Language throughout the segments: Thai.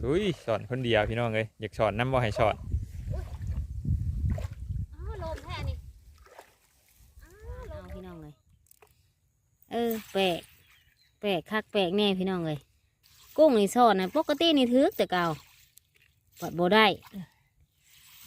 ลุยสอนคนเดียวพี่น้องเลยอยากสอนน้ำบ่ให้สอนอ้าวลมแท้นี่อ้าวลเอามพี่น้องเลยเออ แปลก แปลกคักแปลกแน่พี่น้องเลยกุ้งนี่ซ่อนนะปกตินี่ถือแต่เก่าปัดโบได้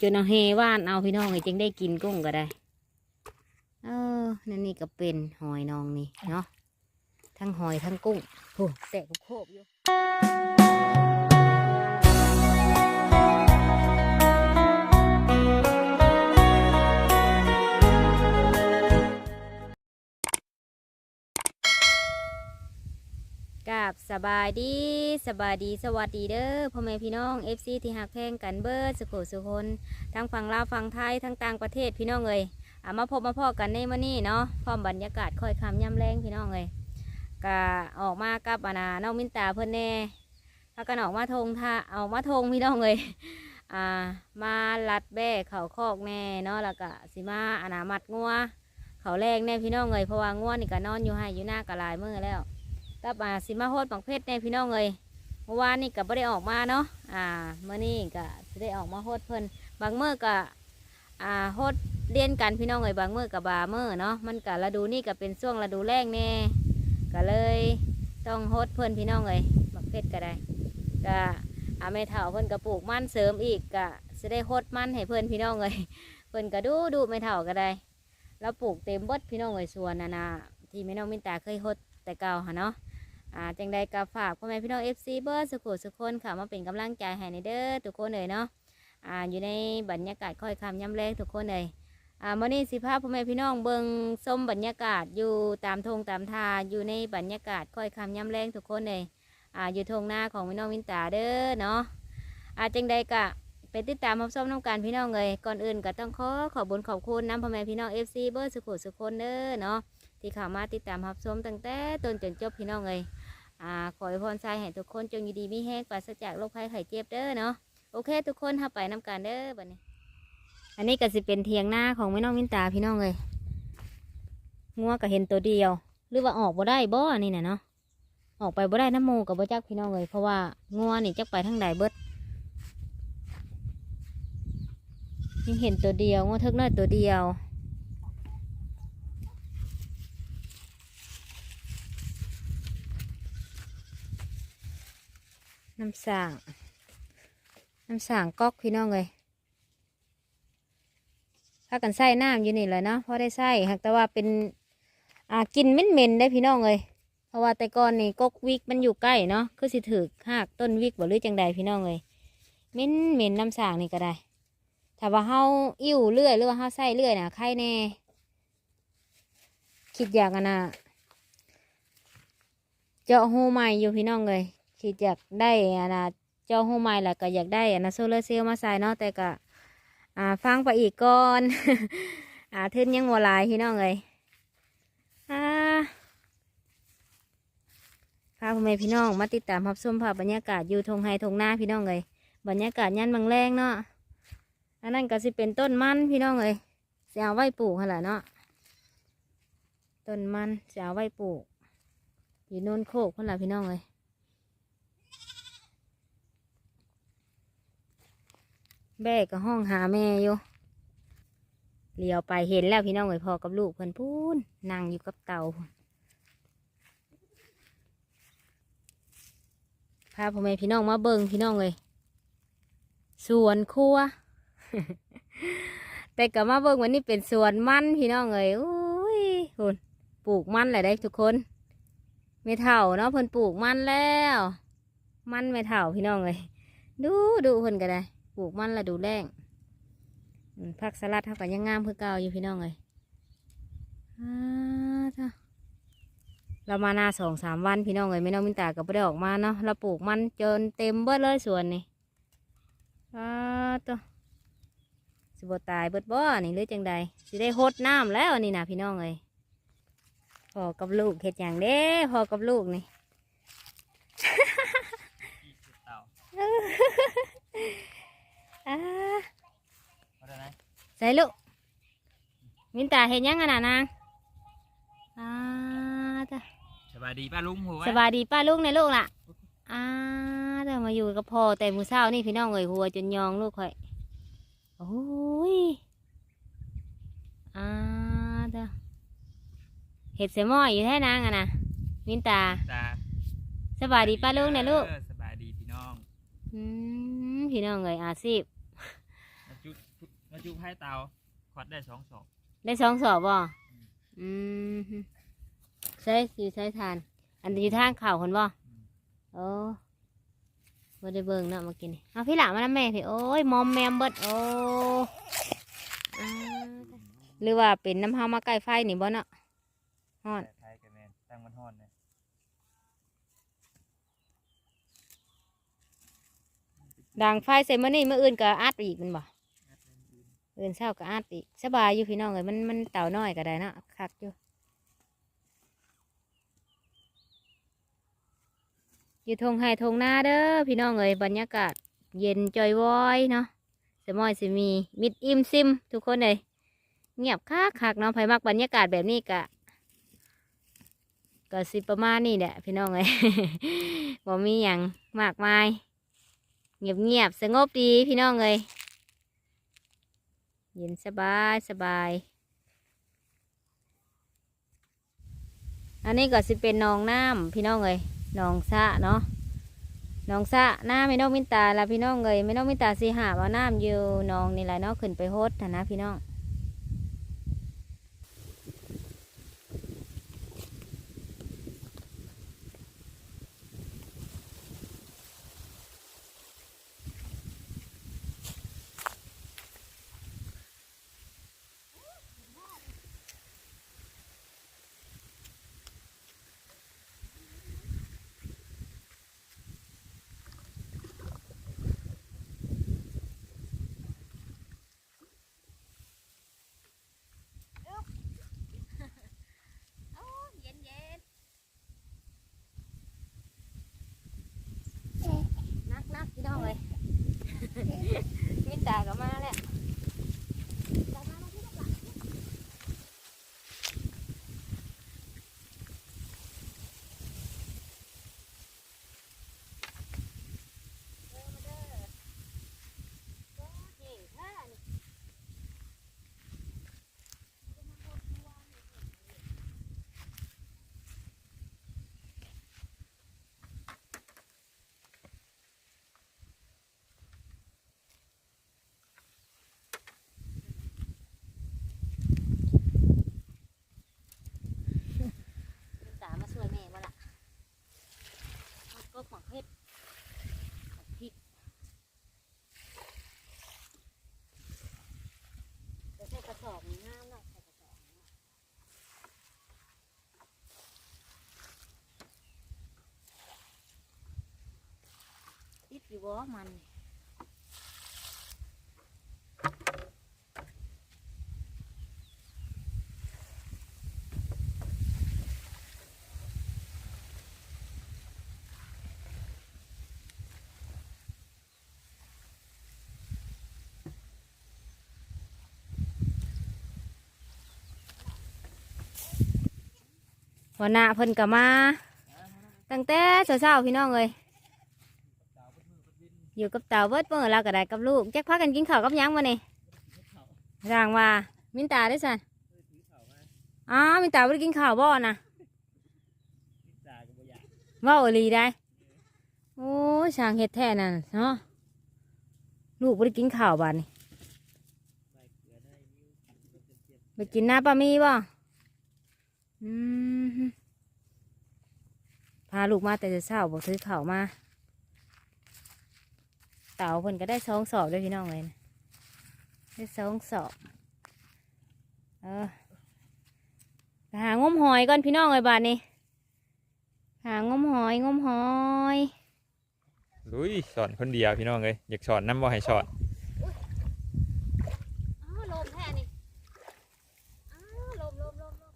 จนเอาเฮว่านเอาพี่น้องเลยจึงได้กินกุ้งก็ได้ เออนั่นนี่ก็เป็นหอยนองนี่เนาะ ทั้งหอยทั้งกุ้งโอ้แตกโคบๆอยู่ สบายดีสบายดีสวัสดีเด้อพ่อแม่พี่น้อง FC ที่หักแพงกันเบิร์ดสุโขสุคนทั้งฝั่งลาวฝั่งไทยทั้งต่างประเทศพี่น้องเอ้ยอามาพบมาพอกันในมื้อนี้เนาะพร้อมบรรยากาศค่อยคำย่ำแรงพี่น้องเอ้ยก็ออกมากับอานาน้องมินตาเพิ่นแน่พากันออกมาทงท่าออกมาทงพี่น้องเอ้ยอ่ามาลัดแบ่เขาคอกแน่เนาะแล้วก็สิมาอานามัดงัวเขาแรงแน่พี่น้องเอ้ยเพราะว่างัวนี่ก็นอนอยู่ให้อยู่หน้ากะลายมือแล้ว กับอ่าสิมาโฮดบังเพชรในพี่น้องเลยเมื่อวานนี่ก็ไม่ได้ออกมาเนาะอ่าเมื่อนี้ก็สิได้ออกมาโฮดเพิ่นบางเมื่อก็อ่าโฮดเรียนกันพี่น้องเลยบางเมื่อกับบาเมื่อเนาะมันก็ฤดูนี่ก็เป็นช่วงฤดูแรงแน่ก็เลยต้องโฮดเพิ่นพี่น้องเลยบังเพชรก็ได้ก็อาแม่เฒ่าเพิ่นก็ปลูกมันเสริมอีกก็สิได้โฮดมันให้เพิ่นพี่น้องเลยเพิ่นก็ดูดูแม่เฒ่าก็ได้ แล้วปลูกเต็มบดพี่น้องเลยส่วนนานาที่แม่น้องมินตาเคยโฮดแต่เก่าค่ะเนาะ อ่าจังใดก็ฝากพ่อแม่พี่น้องเอฟซีเบอร์สุขุสุขคนค่ะมาเป็นกำลังใจให้ในเด้อทุกคนเลยเนาะอ่าอยู่ในบรรยากาศค่อยคำย้ำแรงทุกคนเลยอ่ามื่อนี้สิภาพพ่อแม่พี่น้องเบิงส้มบรรยากาศอยู่ตามทงตามทาอยู่ในบรรยากาศค่อยคำย้ำแรงทุกคนเลยอ่าอยู่ทงหน้าของพี่น้องวินตาเด้อเนาะอ่าจังใดก็ไปติดตามรับชมน้ำการพี่น้องเลยก่อนอื่นก็ต้องขอขอบคุญขอบคุณน้ำพ่อแม่พี่น้องเอฟซีเบอร์สุขุสุขคนเด้อเนาะที่เข้ามาติดตามรับชมตั้งแต่ต้นจนจบพี่น้องเลย อ่าขอให้พรใจให้ทุกคนจงอยู่ดีมีแห้งปราศจากโรคภัยไข้เจ็บเด้อเนาะโอเค ทุกคนถ้าไปนำกันเด้อบัดนี้ อันนี้ก็สิเป็นเทียงหน้าของแม่น้องมินตาพี่น้องเลยงัวก็เห็นตัวเดียว หรือว่าออกบ่ได้บ่อันนี้น่ะเนาะออกไปบ่ได้น้ำหมูกับบ่จักพี่น้องเลยเพราะว่างัวนี่จักไปทั้งใดเบิดยังเห็นตัวเดียวงัวเทิกน้อยตัวเดียว น้ำสาง น้ำสางก๊อกพี่น้องเลยพากันใส่น้ำอยู่นี่เลยเนาะพอได้ใส่หากแต่ว่าเป็นอ่ากินเหม็นได้พี่น้องเลยเพราะว่าแต่ก่อนนี่ก๊อกวิกมันอยู่ใกล้เนาะคือสิถือหากต้นวิกบ่หรือจังใดพี่น้องเลยเหม็นเหม็นน้ำสางนี่ก็ได้ถ้าว่าเฮาอิ่วเรื่อยหรือว่าเฮาใส่เรื่อยน่ะใครแน่คิดอยากอะนะเจาะหูใหม่อยู่พี่น้องเลย คิดอยากได้อะนะจ้าหูไม้แหละก็อยากได้อะนะโซลาร์เซลล์มาใส่เนาะแต่ก็อ่าฟังไปอีกก่อน อ่าเทินยังวัวลายพี่น้องเลยอ่าพาพ่อแม่พี่น้องมาติดตามรับชมภาพบรรยากาศอยู่ทงไฮทงหน้าพี่น้องเลยบรรยากาศยันบางแรงเนาะอันนั้นก็สิเป็นต้นมันพี่น้องเลยเสียไว้ปลูกหั่นแหละเนาะต้นมันเสียไว้ปลูกอยู่โน่นโคกคนละพี่น้องเลย แม่ก็ห้องหาแม่อยู่เลี้ยวไปเห็นแล้วพี่น้องเอ้ยพอกับลูกเพิ่นพูนนั่งอยู่กับเตาพาพ่อแม่พี่น้องมาเบิ่งพี่น้องเลยสวนครัว แต่ก็มาเบิ่งวันนี้เป็นสวนมันพี่น้องเลยโอ้ยคุณปลูกมันแหละได้ทุกคนไม่เท่าเนาะเพิ่นปลูกมันแล้ว มันไม่เท่าพี่น้องเลยดูดูเพิ่นก็ได้ ปลูกมันละดูแรงผักสลัดเท่ากับยังงามเพื่อเก่าอยู่พี่น้องเลยอ่าจ้ะเรามาหน้าสองสามวันพี่น้องเลยไม่น้องมินตาก็ไม่ได้ออกมาเนาะเราปลูกมันจนเต็มเบิดเลยสวนนี่อ่าตัวสิบตายเบิดบ่นี่หรือจังใดสิได้หดน้ำแล้วนี่นะพี่น้องเลยพอกับลูกเห็ดอย่างเด้พอกับลูกนี่ อ่าเอาได้ไหมใส่ลูกมินตาเห็นยังอะน่ะนางอ่าจ้ะสบายดีป้าลุงหัวสบายดีป้าลูกในลูกล่ะอ่าเดี๋ยวมาอยู่กับพ่อแต่มือเช้านี่พี่น้องเอ้ยหัวจนยองลูกข่อยโอ้ยอ่าเด้อเห็ดเสยหม้อยอยู่แท่นางอะนะมินตาตาสบายดีป้าลุงเนี่ยลูกออสบายดีพี่น้องอืมพี่น้องเอ้ยอาชีพมาจุ มาจุไพ่เตาขวดได้สองศอกได้สองสอบบ่อืมใช้อยู่ใช้ทาน อันอยู่ทางเข่าวคนบ่โอ้บ่ได้เบิ่งเนาะมากินนี่เอาพี่หลามาน้ำแม่พี่โอ้ยมอมแมมเบิดโอ้อ่าหรือว่าเป็นน้ำเฮามาใกล้ไฟนี่บ่เนาะฮอด แต่ไทยกับแมนตั้งมันฮ้อนเลยดังไฟใส่มื้อนี้มื้ออื่นก็อัดอีกแมันบ่ อื่นเช้าก็อัดอีกสบายอยู่พี่น้องเอ้ยมันมันเต่าน้อยก็ได้นะคักอยู่อยู่ทงไห้ทงหน้าเด้อพี่น้องเอ้ยบรรยากาศ เย็นจอยวอยเนาะสมอยสิมีมิดอิ่มซิม ทุกคนเลยเงียบคักคักเนาะไผมักบรรยากาศแบบนี้กะก็สิประมาณนี้แหละพี่น้องเอ้ยบ่มีหยังมากมาย เงียบเงียบสงบดีพี่น้องเลย เย็นสบายสบาย อันนี้ก็สิเป็นนองน้ำพี่น้องเลยนองสะเนาะนองสระน้ำไม่น้องมินตาละพี่น้องเลยไม่น้องมินตาสีหาเอาน้ำอยู่นองนี่แหละเนาะขึ้นไปโฮดนะพี่น้องเย็นเย็นนักนักพี่น้องเลย มินตาก็มาแล้วมินตามาช่วยแม่บ่ล่ะเอาก็ขวางเพชรเอาพริกเดี๋ยวใส่กระสอบนี่งามเนาะใส่กระสอบนี่เนาะ ติดอยู่บ่มันนี่หัวหน้าเพิ่นก็มาตั้งแต่เช้าๆพี่น้องเลย อยู่กับเต่าเบิดเมื่อเราก็ได้กับลูกแจ็คพักกันกินข้าวกับหยังมานี่ร่างว่ามินตาได้สันอ้าวมินตาไม่ได้กินข้าวบ่นะตาก็บ่อยากเว่าอีหลีได้ โอ้ยช่างเฮ็ดแท้นั่นเนาะลูกไม่ได้กินข้าวบาดนี่ใส่เกลือได้นิ้วกินมันเป็นเจ็บไปกินหน้าปลามีบ่อืมพาลูกมาแต่เช้าบอกซื้อข้าวมา เต่าเพิ่นก็ได้สองสอบด้วยพี่น้องเลยนะได้สองสอบเออไปหางมหอยก่อนพี่น้องเลยบาดนี้หางมหอยงมหอยลุยสอนคนเดียวพี่น้องเลยอยากสอนน้ำบ่ให้สอนอ้าวลมแท้นี่อ้าวลมลมลมลม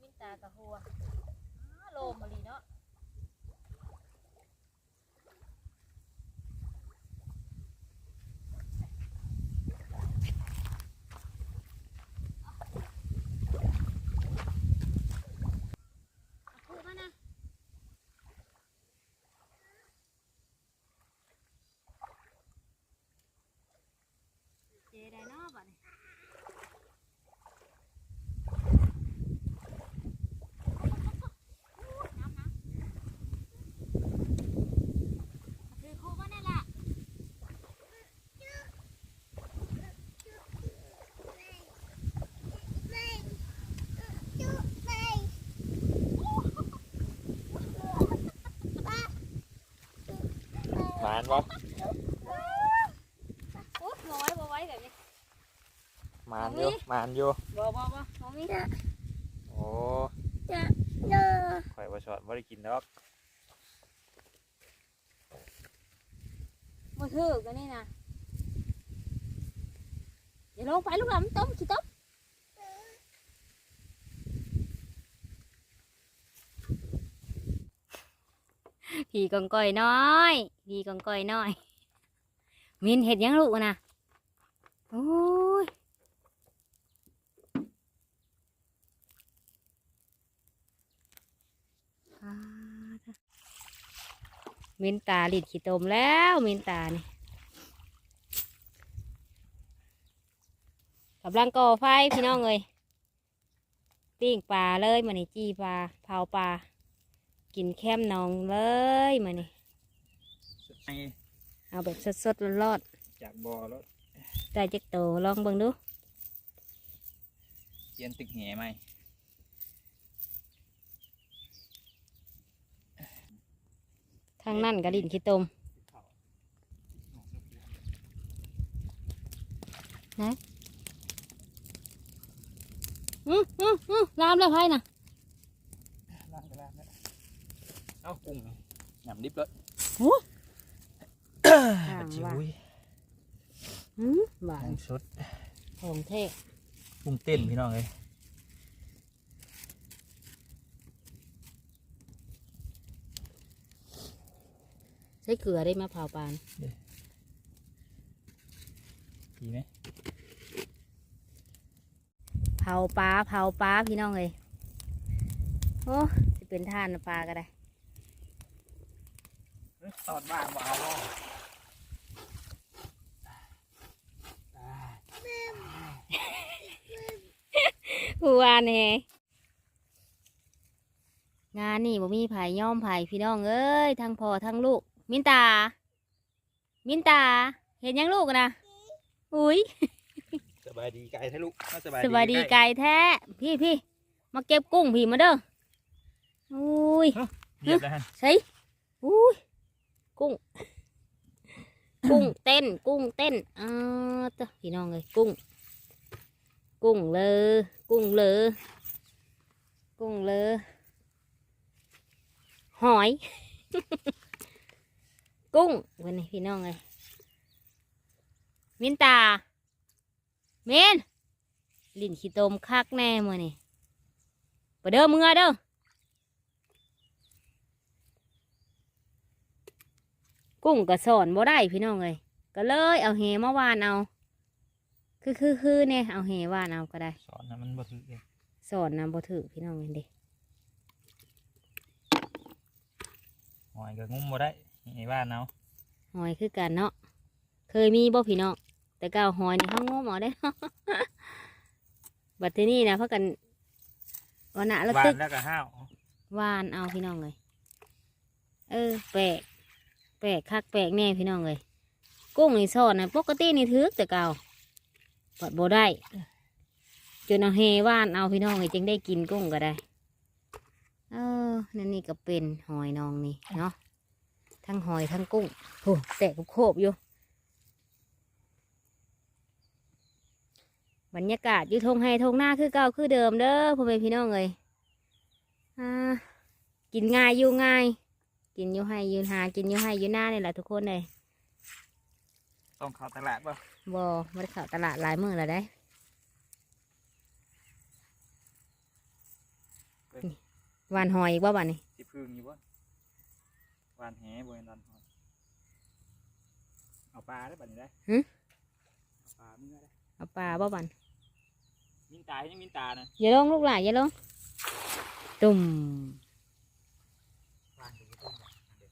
มินตากะหัวอ้าวลมมาลีานบ่โอ้บ่ไว้บ่ไว้แบบนี้มานอยู่มานอยู่บ่บ่บ่บ่มีโอ้เด้อข่อยบ่ชอดบ่ได้กินดอกบ่ถือกันนี่นะอย่าลงไปลูกหลานมันต้มขี้ต้ม ผีกองก้อยน้อยผีกองก้อยน้อย มินเห็ดยังลูกนะโอ้ยมินตาลิดขี้ตมแล้วมินตานี่กำลังก่อไฟพี่น้องเลยปิ้งปลาเลยมานี่จีปลาเผาปลา กินแคมนองเลยมานี่ไอ้เอาแบบสดๆร้อนจากบ่อแล้วๆได้จักโตลองเบิ่งดู เจียนตึกแห่ไหมทางนั่นกระดิ่นขี้ตมนะอืออืออือลามแล้วไพ่น่ะ ล้างก็ล้างแล้ว เอ้ากุ้งหยำดิบเลยโอ้อ่าางจิ๋วว่ายอืมหวานกุ้งสดของเท่กุ้งเต้นพี่น้องเลยใช้เกลือได้มาเผาปลานดีไหมเผาปลาเผาปลาพี่น้องเลยโอ้จะเป็นท่านปลาก็ได้ ตอดบ้างบ่เอาบ่ผู้ว่าแน่งานนี่บ่มีไผ่ย่อมไผ่พี่น้องเอ้ยทั้งพ่อทั้งลูก มินตา มินตา เห็นยังลูกนะอุ้ยสบายดีไก่ทะลุมาสวัสดีไก่แท้ พี่พี่มาเก็บกุ้งพี่มาเด้ออุ้ย เหยียบแล้วฮะ ใช่อุ้ยกุ้งกุ้ งเต้น กุ้งเต้นอ่าตัวพี่น้องเลยกุ้ง กุ้งเลอกุ้งเลอกุ้งเลอหอย กุ้งวันนี้พี่น้องเลยมินตาเมนลิ้นขี้ตมคักแน่มือนี่ไปเด้อมึงอเด้อ กุ้งก็สอนบ่ได้พี่น้องเลยก็เลยเอาเหมาวานเอา คือคือคือเนี่ยเอาเหวานเอาก็ได้ สอนนะมันบ่ถือเลยสอนนะบ่ถือพี่น้องเลยเด้หอยก็งุ้มบ่ได้ไอ้บ้านเอาหอยคือกันเนาะเคยมีบ่พี่น้องแต่ก้าวหอยนี่เขางมเอาได้เนาะบัดทีนี้นะเพราะกันวันน่ะแล้วบ้าตึนกแล้วก็ห้าววานเอาพี่น้องเลยเออแปลกแปล กคักแปลกแน่พี่น้องเลยกุ้งนี่สอนนะปกตินี่ถือแต่เก่าปัดโบได้จนเอาเฮว่านเอาพี่น้องเลยจึงได้กินกุ้งก็ได้เออนั่นนี่ก็เป็นหอยนองนี่เนาะทั้งหอยทั้งกุ้งโอ้แตกโคบอยู่บรรยากาศอยู่ทงไฮทงหน้าคือเก่าคือเดิมเด้อพ่อแม่พี่น้องเลยอ่ากินง่ายอยู่ง่าย กินอยู่ให้ยืนหากินอยู่ให้อยู่หน้านี่แหละทุกคนเลยต้องเข้าตลาดป่ะบอมาได้เข้าตลาดหลายมื้อแล้วได้นี่หวานหอยอีกว่าบ้านนี่สิพึ่งอยู่บ่วานแหบ่เห็นดันหอยเอาปลาได้บัดนี้ได้เอาปลาเมื่อได้เอาปลาบ่บ้านมินตายังมินตานะอย่าลงลูกหลานอย่าลงตุ่ม วานถึงจะต้องเด็ด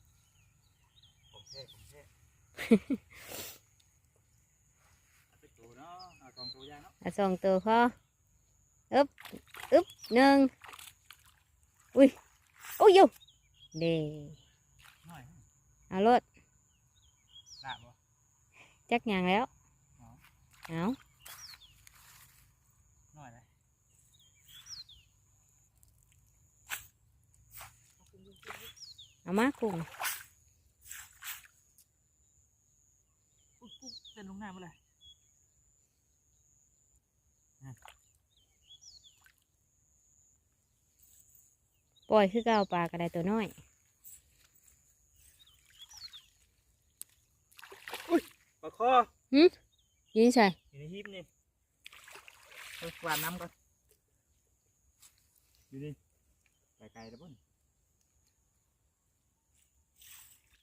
ผมเท่ผมเท่เอาไปตัวเนาะเเมื่อไหร่ปล่อยคือเก่าปลากระไดตัวน้อยปลาคอยินใส่อยู่ในฮิปนี่เฮ้ยหวานน้ำก่อนอยู่นี่ไปไกลแล้วป่ะ